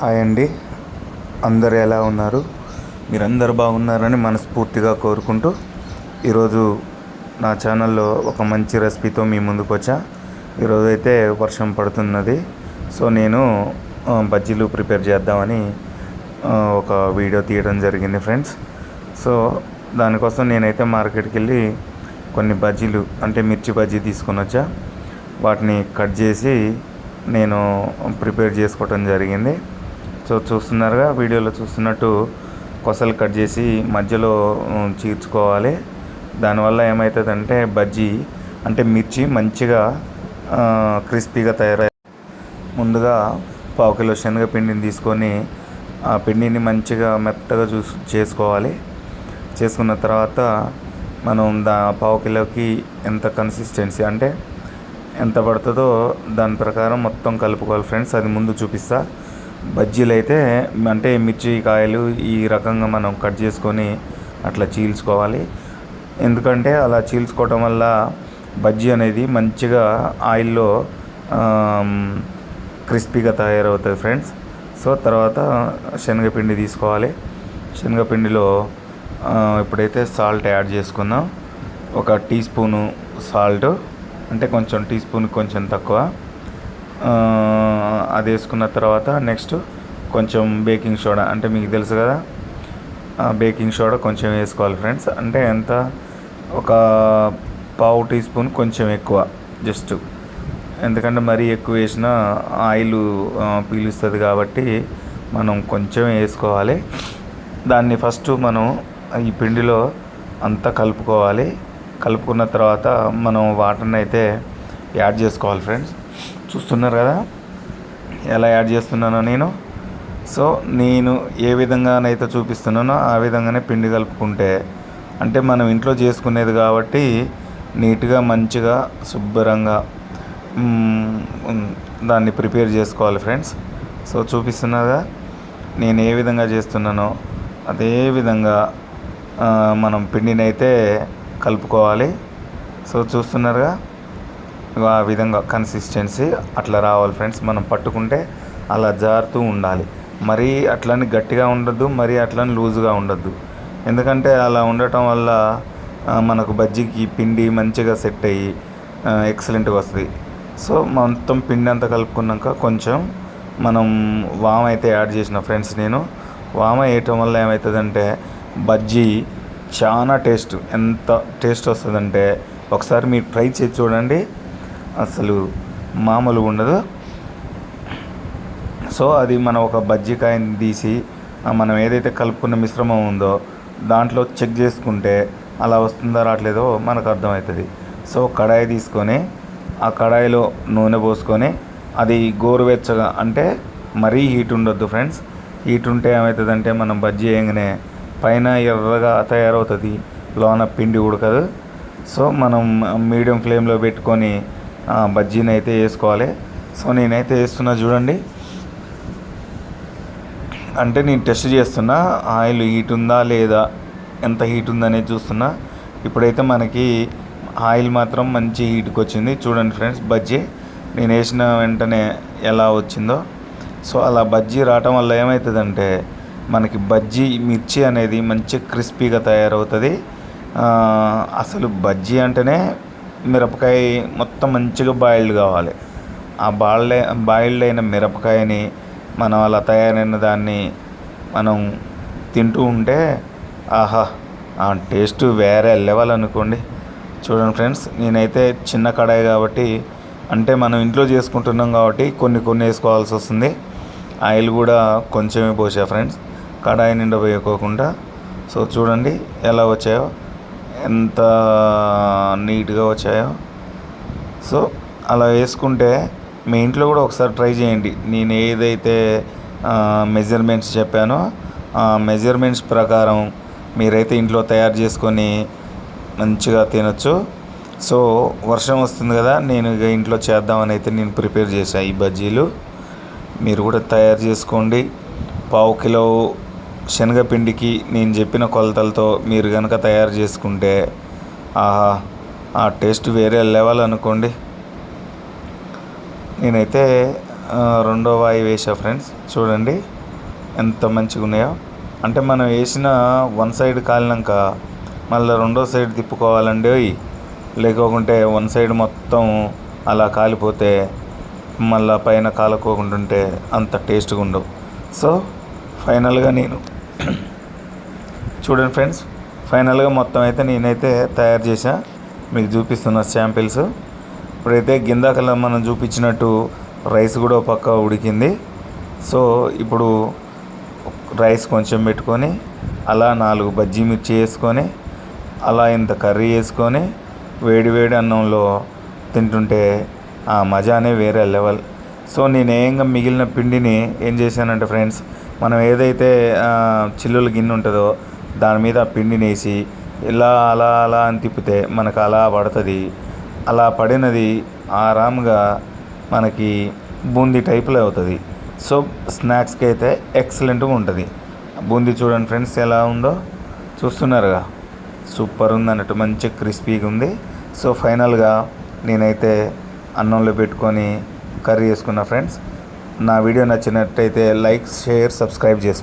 Hi అండి. అందరు ఎలా ఉన్నారు? మీరందరు బాగున్నారని మనస్ఫూర్తిగా కోరుకుంటూ ఈరోజు నా ఛానల్లో ఒక మంచి రెసిపీతో మీ ముందుకు వచ్చా. ఈరోజు అయితే వర్షం పడుతున్నది. సో నేను బజ్జీలు ప్రిపేర్ చేద్దామని ఒక వీడియో తీయడం జరిగింది ఫ్రెండ్స్. సో దానికోసం నేనైతే మార్కెట్కి వెళ్ళి కొన్ని బజ్జీలు అంటే మిర్చి బజ్జీ తీసుకొని వచ్చా. వాటిని కట్ చేసి నేను ప్రిపేర్ చేసుకోవటం జరిగింది. సో చూస్తున్నారుగా వీడియోలో చూస్తున్నట్టు కొసలు కట్ చేసి మధ్యలో చీర్చుకోవాలి. దానివల్ల ఏమవుతుందంటే బజ్జీ అంటే మిర్చి మంచిగా క్రిస్పీగా తయారై ముందుగా పావు కిలో శనగపిండిని తీసుకొని ఆ పిండిని మంచిగా మెత్తగా చూసు చేసుకోవాలి. చేసుకున్న తర్వాత మనం దా పావు కిలోకి ఎంత కన్సిస్టెన్సీ అంటే ఎంత పడుతుందో దాని ప్రకారం మొత్తం కలుపుకోవాలి. ఫ్రెండ్స్ అది ముందు చూపిస్తా. బజ్జీలు అయితే అంటే మిర్చి కాయలు ఈ రకంగా మనం కట్ చేసుకొని అట్లా చీల్చుకోవాలి. ఎందుకంటే అలా చీల్చుకోవటం వల్ల బజ్జీ అనేది మంచిగా ఆయిల్లో క్రిస్పీగా తయారవుతుంది ఫ్రెండ్స్. సో తర్వాత శనగపిండి తీసుకోవాలి. శనగపిండిలో ఇప్పుడైతే సాల్ట్ యాడ్ చేసుకుందాం. ఒక టీ స్పూను సాల్ట్ అంటే కొంచెం టీ స్పూన్ కొంచెం తక్కువ. అది వేసుకున్న తర్వాత నెక్స్ట్ కొంచెం బేకింగ్ సోడా అంటే మీకు తెలుసు కదా బేకింగ్ సోడా కొంచెం వేసుకోవాలి ఫ్రెండ్స్. అంటే ఎంత? ఒక పావు టీ స్పూన్ కొంచెం ఎక్కువ జస్ట్. ఎందుకంటే మరీ ఎక్కువ వేసినా ఆయిల్ పీలుస్తుంది కాబట్టి మనం కొంచెం వేసుకోవాలి. దాన్ని ఫస్ట్ మనం ఈ పిండిలో అంతా కలుపుకోవాలి. కలుపుకున్న తర్వాత మనం వాటర్ని అయితే యాడ్ చేసుకోవాలి ఫ్రెండ్స్. చూస్తున్నారు కదా ఎలా యాడ్ చేస్తున్నానో నేను. సో నేను ఏ విధంగానైతే చూపిస్తున్నానో ఆ విధంగానే పిండి కలుపుకుంటే అంటే మనం ఇంట్లో చేసుకునేది కాబట్టి నీట్గా మంచిగా శుభ్రంగా దాన్ని ప్రిపేర్ చేసుకోవాలి ఫ్రెండ్స్. సో చూపిస్తున్నాగా నేను ఏ విధంగా చేస్తున్నానో అదే విధంగా మనం పిండిని అయితే కలుపుకోవాలి. సో చూస్తున్నారుగా ఆ విధంగా కన్సిస్టెన్సీ అట్లా రావాలి ఫ్రెండ్స్ మనం పట్టుకుంటే అలా జారుతూ ఉండాలి. మరీ అట్లని గట్టిగా ఉండొద్దు మరీ అట్లని లూజ్గా ఉండొద్దు. ఎందుకంటే అలా ఉండటం వల్ల మనకు బజ్జీకి పిండి మంచిగా సెట్ అయ్యి ఎక్సలెంట్గా వస్తుంది. సో మొత్తం పిండి అంతా కలుపుకున్నాక కొంచెం మనం వామ అయితే యాడ్ చేసిన ఫ్రెండ్స్ నేను. వామ వేయటం వల్ల ఏమవుతుందంటే బజ్జీ చాలా టేస్ట్ ఎంత టేస్ట్ వస్తుందంటే ఒకసారి మీరు ట్రై చేసి చూడండి. అసలు మామూలుగా ఉండదు. సో అది మనం ఒక బజ్జికాయని తీసి మనం ఏదైతే కలుపుకున్న మిశ్రమం ఉందో దాంట్లో చెక్ చేసుకుంటే అలా వస్తుందో రావట్లేదో మనకు అర్థమవుతుంది. సో కడాయి తీసుకొని ఆ కడాయిలో నూనె పోసుకొని అది గోరువెచ్చగా అంటే మరీ హీట్ ఉండొద్దు ఫ్రెండ్స్. హీట్ ఉంటే ఏమవుతుందంటే మనం బజ్జీ వేయగానే పైన ఎర్రగా తయారవుతుంది. లోన పిండి ఉడకదు. సో మనం మీడియం ఫ్లేమ్లో పెట్టుకొని బజ్జీని అయితే వేసుకోవాలి. సో నేనైతే వేస్తున్నా చూడండి. అంటే నేను టెస్ట్ చేస్తున్నా ఆయిల్ హీట్ ఉందా లేదా ఎంత హీట్ ఉందనేది చూస్తున్నా. ఇప్పుడైతే మనకి ఆయిల్ మాత్రం మంచి హీట్కి వచ్చింది. చూడండి ఫ్రెండ్స్ బజ్జీ. నేను వేసిన వెంటనే ఎలా వచ్చిందో. సో అలా బజ్జీ రావటం వల్ల ఏమవుతుందంటే మనకి బజ్జీ మిర్చి అనేది మంచి క్రిస్పీగా తయారవుతుంది. అసలు బజ్జీ అంటేనే మిరపకాయ మొత్తం మంచిగా బాయిల్డ్ కావాలి. ఆ బాయిల్డ్ బాయిల్డ్ అయిన మిరపకాయని మనం అలా తయారైన దాన్ని మనం తింటూ ఉంటే ఆహా ఆ టేస్ట్ వేరే లెవెల్ అనుకోండి. చూడండి ఫ్రెండ్స్ నేనైతే చిన్న కడాయి కాబట్టి అంటే మనం ఇంట్లో చేసుకుంటున్నాం కాబట్టి కొన్ని కొన్ని వేసుకోవాల్సి వస్తుంది. ఆయిల్ కూడా కొంచెమే పోసా ఫ్రెండ్స్ కడాయి నిండా పోయకోకుండా. సో చూడండి ఎలా వచ్చాయో. ఎంత నీట్గా వచ్చాయో. సో అలా వేసుకుంటే మీ ఇంట్లో కూడా ఒకసారి ట్రై చేయండి. నేను ఏదైతే మెజర్మెంట్స్ చెప్పానో ఆ మెజర్మెంట్స్ ప్రకారం మీరైతే ఇంట్లో తయారు చేసుకొని మంచిగా తినొచ్చు. సో వర్షం వస్తుంది కదా నేను ఇక ఇంట్లో చేద్దామని అయితే నేను ప్రిపేర్ చేశాను ఈ బజ్జీలు. మీరు కూడా తయారు చేసుకోండి. పావు కిలో శనగపిండికి నేను చెప్పిన కొలతలతో మీరు కనుక తయారు చేసుకుంటే ఆహా ఆ టేస్ట్ వేరే లెవెల్ అనుకోండి. నేనైతే రెండో వాయి వేసా ఫ్రెండ్స్. చూడండి ఎంత మంచిగా ఉన్నాయో. అంటే మనం వేసిన వన్ సైడ్ కాలినాక మళ్ళీ రెండో సైడ్ తిప్పుకోవాలండి. ఓయ్. లేకోకుంటే వన్ సైడ్ మొత్తం అలా కాలిపోతే మళ్ళీ పైన కాలకోకుంటుంటే అంత టేస్ట్గా ఉండవు సో ఫైనల్గా నేను చూడండి ఫ్రెండ్స్ ఫైనల్గా మొత్తం అయితే నేనైతే తయారు చేశా. మీకు చూపిస్తున్న శాంపిల్స్. ఇప్పుడైతే గిందాకల మనం చూపించినట్టు రైస్ కూడా పక్క ఉడికింది. సో ఇప్పుడు రైస్ కొంచెం పెట్టుకొని అలా నాలుగు బజ్జీ మిర్చి వేసుకొని అలా ఇంత కర్రీ వేసుకొని వేడి వేడి అన్నంలో తింటుంటే ఆ మజానే వేరే లెవెల్. సో నేను ఏంగా మిగిలిన పిండిని ఏం చేశానంటే ఫ్రెండ్స్ మనం ఏదైతే చిల్లుల గిన్నె ఉంటుందో దాని మీద పిండినేసి పిండిని వేసి ఇలా అలా అలా అని తిప్పితే మనకు అలా పడుతుంది. అలా పడినది ఆరామ్గా మనకి బూందీ టైప్లో అవుతుంది. సో స్నాక్స్కి అయితే ఎక్సలెంట్గా ఉంటుంది. బూందీ చూడండి ఫ్రెండ్స్ ఎలా ఉందో. చూస్తున్నారుగా. సూపర్ ఉంది అన్నట్టు మంచి క్రిస్పీగా ఉంది. సో ఫైనల్గా నేనైతే అన్నంలో పెట్టుకొని కర్రీ చేసుకున్న ఫ్రెండ్స్. నా వీడియో నచ్చినట్టయితే లైక్ షేర్ సబ్స్క్రైబ్ చేసి